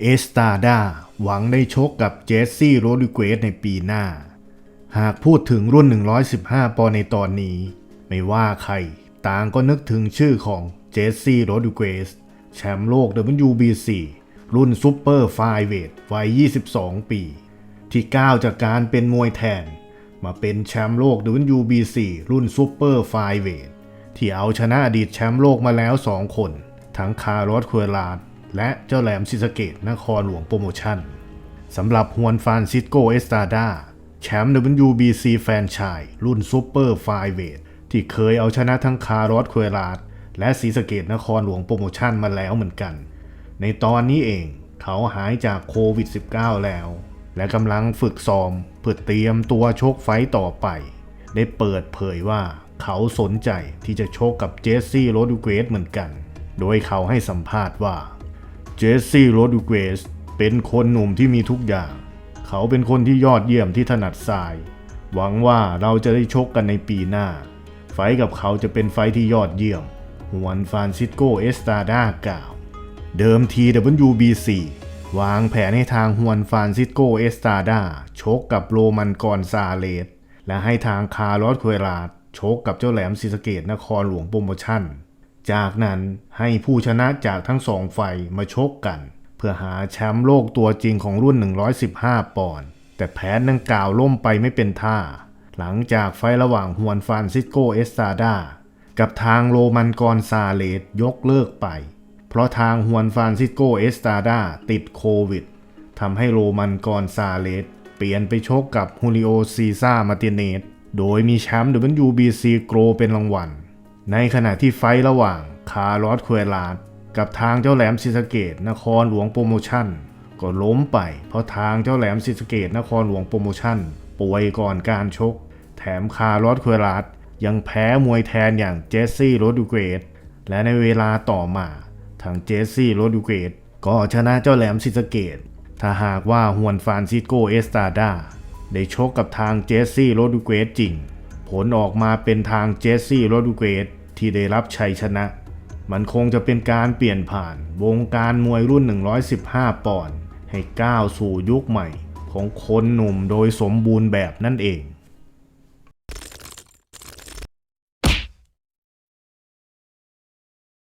เอสตาดาหวังได้ชกกับเจสซี่โรดิเกสในปีหน้า หากพูดถึงรุ่น 115 ปอนด์ในตอนนี้ ไม่ว่าใคร ต่างก็นึกถึงชื่อของเจสซี่โรดิเกสแชมป์โลก WBC รุ่นซูเปอร์ไฟเวทวัย 22 ปี ที่ก้าวจากการเป็นมวยแทน มาเป็นแชมป์โลก WBC รุ่นซูเปอร์ไฟเวทที่เอาชนะอดีตแชมป์โลกมาแล้ว 2 คน ทั้งคาร์ลอส ควลาด และเจ้าแหลมซิสะเกตนครหลวงโปรโมชั่นสำหรับฮวนฟานซิสโกเอสตาดาแชมป์ WBC แฟนชส์รุ่นซูเปอร์ไฟเวทที่เคยเอาชนะทั้งคาร์ลอสควลาดและศรีสะเกตนครหลวงโปรโมชั่นมาแล้วเหมือนกัน ในตอนนี้เองเขาหายจากโควิด -19 แล้ว และกำลังฝึกซ้อมเพื่อเตรียมตัวชกไฟต่อไป ได้เปิดเผยว่าเขาสนใจที่จะชกกับเจสซี่โรดูเกสเหมือนกัน โดยเขาให้สัมภาษณ์ว่า สซี่โรดูเกสเป็นคนหนุ่มที่มีทุกอย่าง เขาเป็นคนที่ยอดเยี่ยมที่ถนัดทราย หวังว่าเราจะได้ชกกันในปีหน้า ไฟกับเขาจะเป็นไฟที่ยอดเยี่ยมฮวนฟานซิสโกเอสตาดากล่าว เดิมที WBC วางแผนให้ทางฮวนฟานซิสโกเอสตาดาชกกับโรมันกอนซาเลสและให้ทางคาร์ลอสควราดชกกับเจ้าแหลมซิสเกตนครหลวงโปรโมชั่น จากนั้นให้ผู้ชนะจากทั้งสองไฟท์มาชกกัน เพื่อหาแชมป์โลกตัวจริงของรุ่น 115 ปอนด์แต่แผนดังกล่าวล่มไปไม่เป็นท่า หลังจากไฟระหว่างฮวนฟานซิสโกเอสตาดากับทางโรมันกอนซาเลสยกเลิกไป เพราะทางฮวนฟานซิสโกเอสตาดาติดโควิดทำให้โรมันกอนซาเลสเปลี่ยนไปชกกับฮูลิโอซีซ่ามาติเนสโดยมีแชมป์ WBC โกลเป็นรางวัล ในขณะที่ไฟระหว่างคาร์ลอสควลาดกับทางเจ้าแหลมซิสเกตนครหลวงโปรโมชั่น ก็ล้มไป เพราะทางเจ้าแหลมซิสเกตนครหลวงโปรโมชั่น ป่วยก่อนการชก แถมคาร์ลอสควลาดยังแพ้มวยแทนอย่างเจสซี่โรดูเกตและในเวลาต่อมาทางเจสซี่โรดูเกตก็ชนะเจ้าแหลมซิสเกต ถ้าหากว่าฮวนฟานซิสโกเอสตาดาได้ชกกับทางเจสซี่โรดูเกตจริง ผลออกมาเป็นทางเจสซี่โรดูเกตที่ได้รับชัยชนะ มันคงจะเป็นการเปลี่ยนผ่านวงการมวยรุ่น 115 ปอนด์ให้ก้าวสู่ยุคใหม่ของคนหนุ่มโดยสมบูรณ์แบบนั่นเอง